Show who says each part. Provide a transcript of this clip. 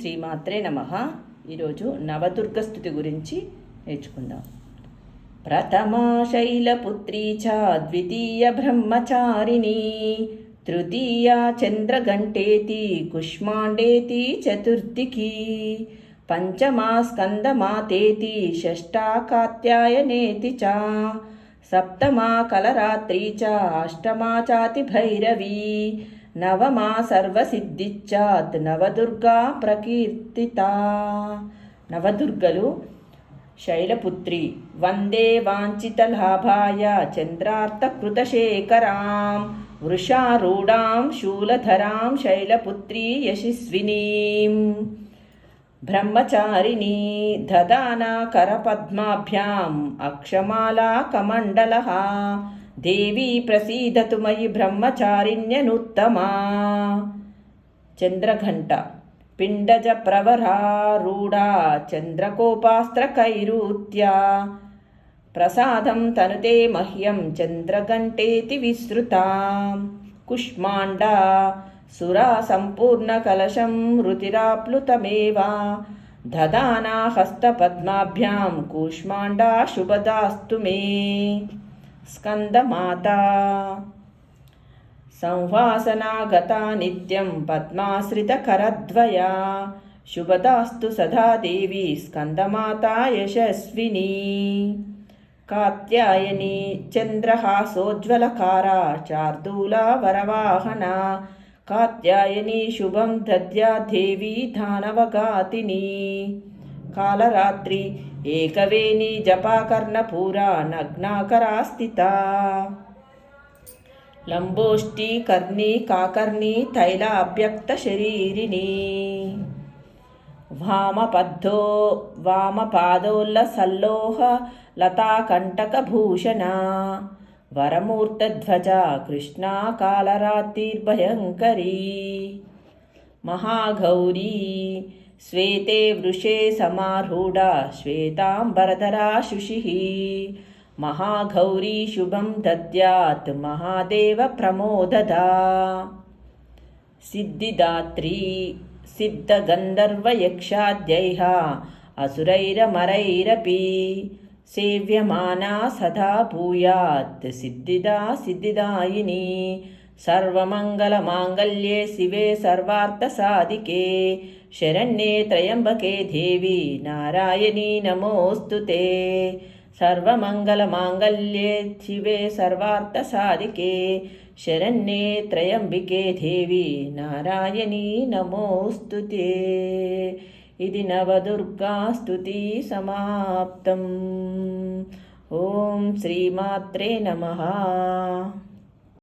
Speaker 1: శ్రీమాత్రే నమ. ఈరోజు నవదుర్గ స్థుతి గురించి నేర్చుకుందాం. ప్రథమా శైలపుత్రీ చ ద్వితీయ బ్రహ్మచారిణి తృతీయ చంద్రఘంటేతి కుష్మాండేతి చతుర్థికి పంచమా స్కందమాతేతి షష్టా కాత్యాయనేతి చ సప్తమా కలరాత్రి చ అష్టమా చాతి భైరవీ నవమా సర్వసిద్ధిచ్చాత్ నవదుర్గా ప్రకీర్తిత. నవదుర్గలు శైలపుత్రి వందే వాంఛితలాభాయ చంద్రార్థకృతశేఖరాం వృషారూఢాం శూలధరాం శైలపుత్రీ యశస్వినీం. బ్రహ్మచారిణీ దదానా కరపద్మాభ్యాం అక్షమాలా కమండలः దేవీ ప్రసీదతు మయి బ్రహ్మచారిణ్యనుత్తమా. చంద్రఘంట పిండజ ప్రవరారూఢా చంద్రకోపాస్త్రకైరూత్యా. ప్రసాదం తనుతే మహ్యం చంద్రఘంటేతి విస్తృతా కుష్మాండా సురా సంపూర్ణకలశం రుతిరాప్లుతమేవ దదానా హస్తపద్మాభ్యాం కూష్మాండా శుభదాస్తు మే. స్కందమాత. సంవాసనాగతా నిత్యం పద్మాశ్రితకరద్వయా. శుభదాస్తు సదా దేవి స్కందమాత యశస్విని. కాత్యాయని చంద్రహాసోజ్వలకారా చార్దూలా వరవాహన. కాత్యాయని శుభం దద్యా దేవి దానవగాతిని కాలరాత్రి ఏకవేణి జపాకర్ణపూరా నగ్నాకరా స్థిత లంబోష్టి కర్ణి కాకర్ణి తైలాభ్యక్త శరీరిణి వామపద్ధో వామపాదోల్ల వామపాదోల్లసల్లోహ లతాకంటకభూషణ వరమూర్తధ్వజ కృష్ణా కాలరాత్రిర్భయంకరీ మహాగౌరీ श्वेते वृषे समारूढा श्वेताम्बरधरा वरतरा शुशिः। महागौरी शुभं दद्यात् महादेव प्रमोददा। सिद्दिदात्री सिद्धगन्धर्वयक्षाद्यैहा असुरैरमरैरपि। सेव्यमाना सदा भूयात् सिद्धिदा सिद्धिदायिनी। सर्वमङ्गलमाङ्गल्ये शिवे सर्वार्थसाधिके शरण्ये त्र्यम्बके देवी नारायणी नमोऽस्तु ते सर्वमङ्गलमाङ्गल्ये शिवे सर्वार्थसाधिके शरण्ये त्र्यम्बिके देवी नारायणी नमोऽस्तु ते ఇది నవదుర్గా స్తుతి సమాప్తం ఓం శ్రీమాత్రే నమః